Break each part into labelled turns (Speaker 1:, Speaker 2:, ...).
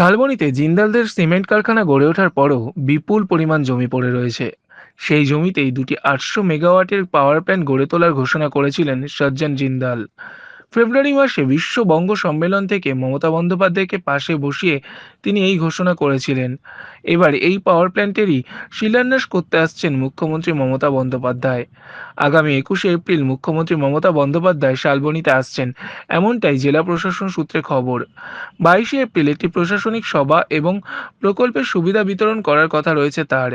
Speaker 1: শালবনীতে জিন্দালদের cement কারখানা গড়ে ওঠার পরও বিপুল পরিমাণ জমি পড়ে রয়েছে। সেই জমিতেই দুটি আটশো মেগাওয়াটের পাওয়ার প্ল্যান্ট গড়ে তোলার ঘোষণা করেছিলেন সজ্জন জিন্দাল। ফেব্রুয়ারি মাসে বিশ্ব বঙ্গ সম্মেলন থেকে মমতা বন্দ্যোপাধ্যায়কে পাশে বসিয়ে তিনি এই ঘোষণা করেছিলেন। এবার এই পাওয়ার প্ল্যান্টেরই শিলান্যাস করতে আসছেন মুখ্যমন্ত্রী মমতা বন্দ্যোপাধ্যায়। আগামী একুশে এপ্রিল মুখ্যমন্ত্রী মমতা বন্দ্যোপাধ্যায় শালবনীতে আসছেন। এমনটাই জেলা প্রশাসন সূত্রে খবর। বাইশে এপ্রিল একটি প্রশাসনিক সভা এবং প্রকল্পের সুবিধা বিতরণ করার কথা রয়েছে তার।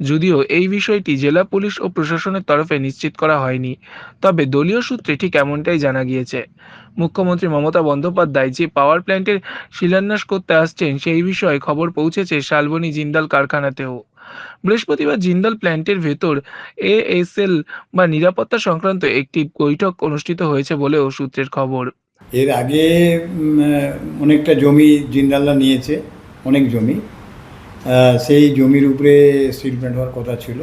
Speaker 1: যদিও এই বিষয়টি জেলা পুলিশ ও প্রশাসনের তরফে নিশ্চিত করা হয়নি, তবে দলীয় সূত্রে ঠিক এমনটাই জানা গিয়েছে। মুখ্যমন্ত্রী মমতা বন্দ্যোপাধ্যায় যে পাওয়ার প্ল্যান্টের শিলান্যাস করতে আসছেন, সেই বিষয়ে খবর পৌঁছেছে শালবনী জিন্দাল কারখানাতেও। বৃহস্পতিবার জিন্দাল প্ল্যান্টের ভেতর এএসএল বা নিরাপত্তা সংক্রান্ত একটি বৈঠক অনুষ্ঠিত হয়েছে বলেও সূত্রের খবর।
Speaker 2: এর আগে অনেকটা জমি জিন্দালরা নিয়েছে, অনেক জমি। সেই জমির উপরে স্টিল প্ল্যান্ট হওয়ার কথা ছিল।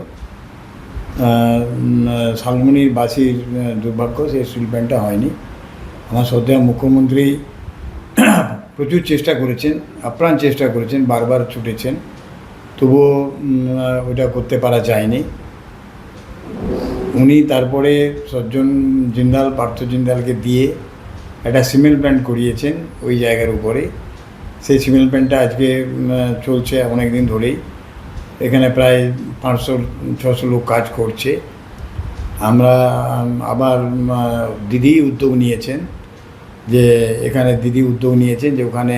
Speaker 2: শালমনির বাসির দুর্ভাগ্য সেই স্টিল প্ল্যান্টটা হয়নি। আমার শ্রদ্ধেয় মুখ্যমন্ত্রী প্রচুর চেষ্টা করেছেন, আপ্রাণ চেষ্টা করেছেন, বারবার ছুটেছেন। তবুও ওটা করতে পারা যায়নি। উনি তারপরে সজ্জন জিন্দাল, পার্থ জিন্দালকে দিয়ে একটা সিমেন্ট প্ল্যান্ট করিয়েছেন ওই জায়গার উপরে। সেই সিমেন্ট প্ল্যান্টটা আজকে চলছে অনেক দিন ধরেই। এখানে প্রায় পাঁচশো, ছশো লোক কাজ করছে। আমরা, আবার দিদি উদ্যোগ নিয়েছেন। যে এখানে দিদি উদ্যোগ নিয়েছেন যে ওখানে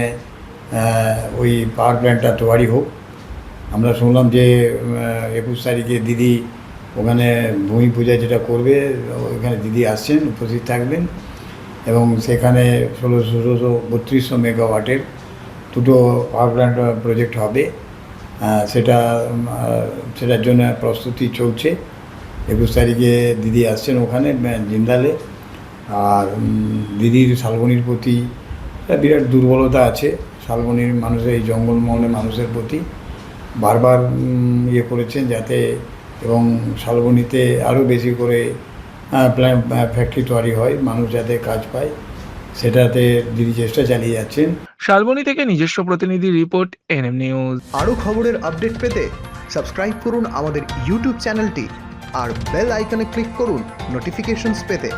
Speaker 2: ওই পাওয়ার প্ল্যান্টটা তৈরি হোক। আমরা শুনলাম যে একুশ তারিখে দিদি ওখানে ভূমি পূজা যেটা করবে, ওখানে দিদি আসছেন, উপস্থিত থাকবেন এবং সেখানে ষোলোশো ষোলোশো বত্রিশশো মেগাওয়াটের দুটো পাওয়ার প্ল্যান্ট প্রজেক্ট হবে। সেটা সেটার জন্য প্রস্তুতি চলছে। একুশ তারিখে দিদি আসছেন ওখানে জিন্দালে। আর দিদির শালবনির প্রতি বিরাট দুর্বলতা আছে। শালবনির মানুষের এই জঙ্গলমহলে মানুষের প্রতি বারবার ইয়ে করেছেন যাতে এবং শালবনিতে আরও বেশি করে প্ল্যান ফ্যাক্টরি তৈরি হয় মানুষ যাতে কাজ পায় সেটাতে দিদি চেষ্টা চালিয়ে যাচ্ছেন।
Speaker 1: শালবনি থেকে নিজস্ব প্রতিনিধি রিপোর্ট এনএম নিউজ।
Speaker 3: আরও খবরের আপডেট পেতে সাবস্ক্রাইব করুন আমাদের ইউটিউব চ্যানেলটি আর বেল আইকনে ক্লিক করুন নোটিফিকেশনস পেতে।